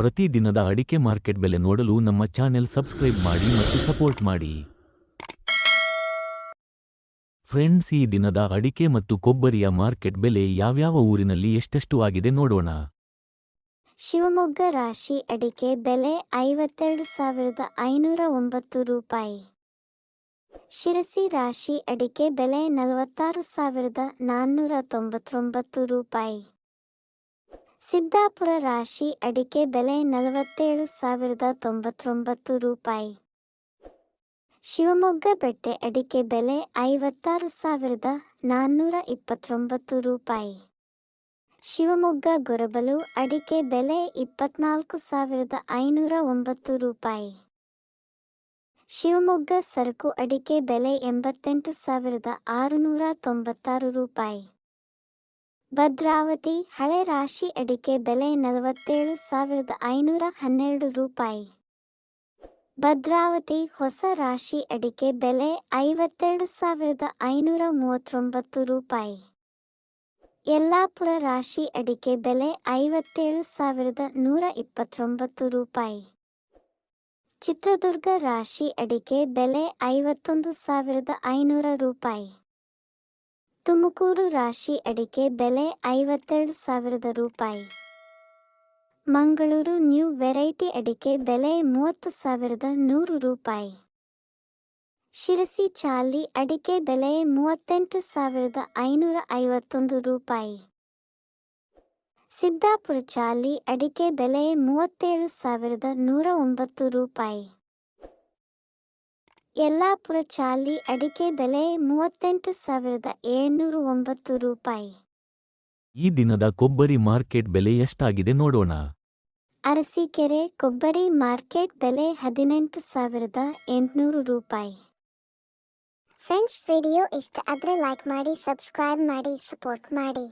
ಪ್ರತಿದಿನದ ಅಡಿಕೆ ಮಾರ್ಕೆಟ್ ಬೆಲೆ ನೋಡಲು ನಮ್ಮ ಚಾನೆಲ್ ಸಬ್ಸ್ಕ್ರೈಬ್ ಮಾಡಿ ಮತ್ತು ಸಪೋರ್ಟ್ ಮಾಡಿ. ಫ್ರೆಂಡ್ಸ್, ಈ ದಿನದ ಅಡಿಕೆ ಮತ್ತು ಕೊಬ್ಬರಿಯ ಮಾರ್ಕೆಟ್ ಬೆಲೆ ಯಾವ್ಯಾವ ಊರಿನಲ್ಲಿ ಎಷ್ಟೆಷ್ಟು ಆಗಿದೆ ನೋಡೋಣ. ಶಿವಮೊಗ್ಗ ರಾಶಿ ಅಡಿಕೆ ಬೆಲೆ ಐವತ್ತೆರಡು ಸಾವಿರದ ಐನೂರ ಒಂಬತ್ತು ರೂಪಾಯಿ. ಶಿರಸಿ ರಾಶಿ ಅಡಿಕೆ ಬೆಲೆ ನಲವತ್ತಾರು ಸಾವಿರದ ನಾನ್ನೂರ ತೊಂಬತ್ತೊಂಬತ್ತು ರೂಪಾಯಿ. ಸಿದ್ದಾಪುರ ರಾಶಿ ಅಡಿಕೆ ಬೆಲೆ ನಲವತ್ತೇಳು ಸಾವಿರದ ತೊಂಬತ್ತೊಂಬತ್ತು ರೂಪಾಯಿ. ಶಿವಮೊಗ್ಗ ಬೆಟ್ಟೆ ಅಡಿಕೆ ಬೆಲೆ ಐವತ್ತಾರು ಸಾವಿರದ ನಾನ್ನೂರ ಇಪ್ಪತ್ತೊಂಬತ್ತು ರೂಪಾಯಿ. ಶಿವಮೊಗ್ಗ ಗೊರಬಲು ಅಡಿಕೆ ಬೆಲೆ ಇಪ್ಪತ್ನಾಲ್ಕು ಸಾವಿರದ ಐನೂರ ಒಂಬತ್ತು ರೂಪಾಯಿ. ಶಿವಮೊಗ್ಗ ಸರಕು ಅಡಿಕೆ ಬೆಲೆ ಎಂಬತ್ತೆಂಟು ಸಾವಿರದ ಆರುನೂರ ತೊಂಬತ್ತಾರು ರೂಪಾಯಿ. ಭದ್ರಾವತಿ ಹಳೆ ರಾಶಿ ಅಡಿಕೆ ಬೆಲೆ ನಲವತ್ತೇಳು ಸಾವಿರದ ಐನೂರ ಹನ್ನೆರಡು ರೂಪಾಯಿ. ಭದ್ರಾವತಿ ಹೊಸ ರಾಶಿ ಅಡಿಕೆ ಬೆಲೆ ಐವತ್ತೆರಡು ಸಾವಿರದ ಐನೂರ ಮೂವತ್ತೊಂಬತ್ತು ರೂಪಾಯಿ. ಯಲ್ಲಾಪುರ ರಾಶಿ ಅಡಿಕೆ ಬೆಲೆ ಐವತ್ತೇಳು ಸಾವಿರದ ನೂರ ಇಪ್ಪತ್ತೊಂಬತ್ತು ರೂಪಾಯಿ. ಚಿತ್ರದುರ್ಗ ರಾಶಿ ಅಡಿಕೆ ಬೆಲೆ ಐವತ್ತೊಂದು ಸಾವಿರದ ಐನೂರ ರೂಪಾಯಿ. ತುಮಕೂರು ರಾಶಿ ಅಡಿಕೆ ಬೆಲೆ ಐವತ್ತೆರಡು ಸಾವಿರದ ರೂಪಾಯಿ. ಮಂಗಳೂರು ನ್ಯೂ ವೆರೈಟಿ ಅಡಿಕೆ ಬೆಲೆ ಮೂವತ್ತು ಸಾವಿರದ ನೂರು ರೂಪಾಯಿ. ಶಿರಸಿ ಚಾಲಿ ಅಡಿಕೆ ಬೆಲೆ ಮೂವತ್ತೆಂಟು ಸಾವಿರದ ಐನೂರ ಐವತ್ತೊಂದು ರೂಪಾಯಿ. ಸಿದ್ದಾಪುರ ಚಾಲಿ ಅಡಿಕೆ ಬೆಲೆ ಮೂವತ್ತೇಳು ಸಾವಿರದ ನೂರ ಒಂಬತ್ತು ರೂಪಾಯಿ. ಯಲ್ಲಾಪುರ ಚಾಲಿ ಅಡಿಕೆ ಬೆಲೆ ಮೂವತ್ತೆಂಟು ಸಾವಿರದ ಏಳ್ನೂರ ಒಂಬತ್ತು ರೂಪಾಯಿ. ಈ ದಿನದ ಕೊಬ್ಬರಿ ಮಾರ್ಕೆಟ್ ಬೆಲೆ ಎಷ್ಟಾಗಿದೆ ನೋಡೋಣ. ಅರಸೀಕೆರೆ ಕೊಬ್ಬರಿ ಮಾರ್ಕೆಟ್ ಬೆಲೆ ಹದಿನೆಂಟು ಸಾವಿರದ ಎಂಟುನೂರು ರೂಪಾಯಿ. ಫ್ರೆಂಡ್ಸ್ ವಿಡಿಯೋ ಇಷ್ಟ ಆದರೆ ಲೈಕ್ ಮಾಡಿ ಸಬ್ಸ್ಕ್ರೈಬ್ ಮಾಡಿ ಸಪೋರ್ಟ್ ಮಾಡಿ.